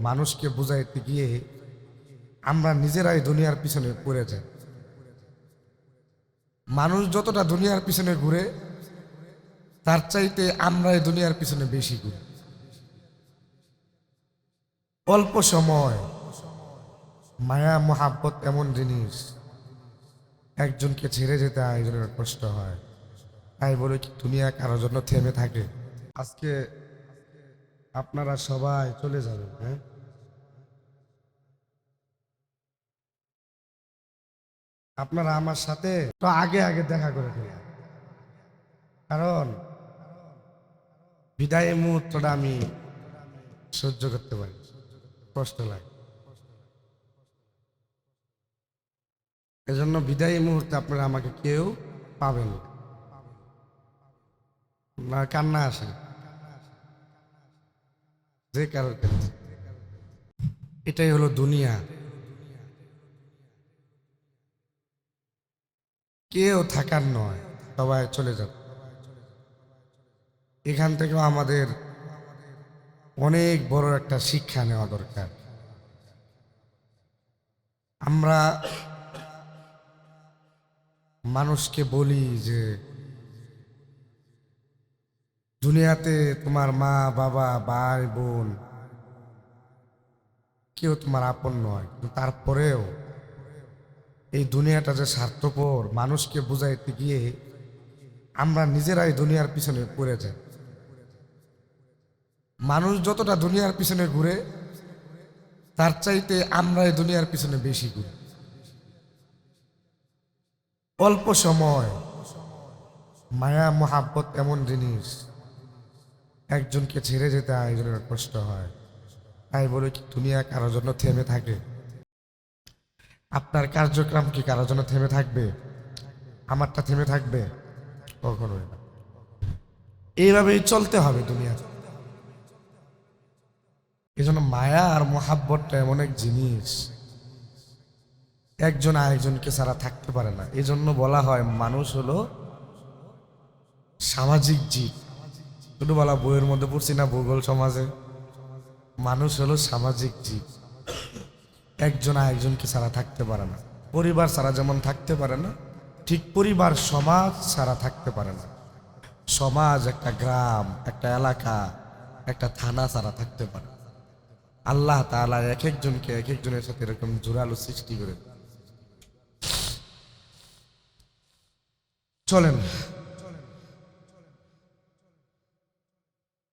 মানুষকে বুঝাইতে গিয়ে আমরা নিজেরাই দুনিয়ার পিছনে পড়ে যাই। মানুষ যতটা দুনিয়ার পিছনে ঘুরে, তার চাইতে আমরা এই দুনিয়ার পিছনে বেশি ঘুরি। অল্প সময়, মায়া, মহাব্বত এমন জিনিস, একজনকে ছেড়ে যেতে আরেকজনের কষ্ট হয়। তাই বলে কি দুনিয়া কারোর জন্য থেমে থাকে? আজকে আপনারা সবাই চলে যাবেন হ্যাঁ? আপনারা আমার সাথে তো আগে আগে দেখা করে ফেলেন কারণ বিদায় মুহূর্তটা আমি সহ্য করতে পারি কষ্ট লাগে। এজন্য বিদায়ী মুহূর্তে আপনারা আমাকে কেউ পাবেন না। কান্না আসে যে কারোর এটাই হলো দুনিয়া। কেউ থাকার নয়, সবাই চলে যাবে। এখান থেকেও আমাদের অনেক বড় একটা শিক্ষা নেওয়া দরকার। আমরা মানুষকে বলি যে, দুনিয়াতে তোমার মা, বাবা, ভাই, বোন, কেউ তোমার আপন নয় তারপরেও এই দুনিয়াটা যে স্বার্থপর, মানুষকে বুঝাইতে গিয়ে আমরা নিজেরাই দুনিয়ার পিছনে পড়ে যাই। মানুষ যতটা দুনিয়ার পিছনে ঘুরে, তার চাইতে আমরা এই দুনিয়ার পিছনে বেশি ঘুরি। অল্প সময়, মায়া, মহাব্বত এমন জিনিস, একজনকে ছেড়ে যেতে আরেকজনের কষ্ট হয়। তাই বলে কি, দুনিয়া কারোর জন্য থেমে থাকে? আপনার কার্যক্রম কি কারোর জন্য থেমে থাকবে? আমারটা থেমে থাকবে? কখনোই না। এইভাবেই চলতে হবে দুনিয়াতে এই জন্য মায়া আর মহাব্বতটা এমন এক জিনিস। একজন আরেকজনকে ছাড়া থাকতে পারে না। এই জন্য বলা হয় মানুষ হলো সামাজিক জীব। শুধু বলা বইয়ের মধ্যে পড়ছি না, ভূগোল সমাজে। মানুষ হলো সামাজিক জীব। একজন আরেকজনকে ছাড়া থাকতে পারে না। পরিবার ছাড়া যেমন থাকতে পারে না, ঠিক পরিবার সমাজ ছাড়া থাকতে পারে না। সমাজ একটা গ্রাম, একটা এলাকা, একটা থানা ছাড়া থাকতে পারে। আল্লাহ তাআলা এক একজনকে এক একজনের সাথে এরকম জোরালো সৃষ্টি করে। চলেন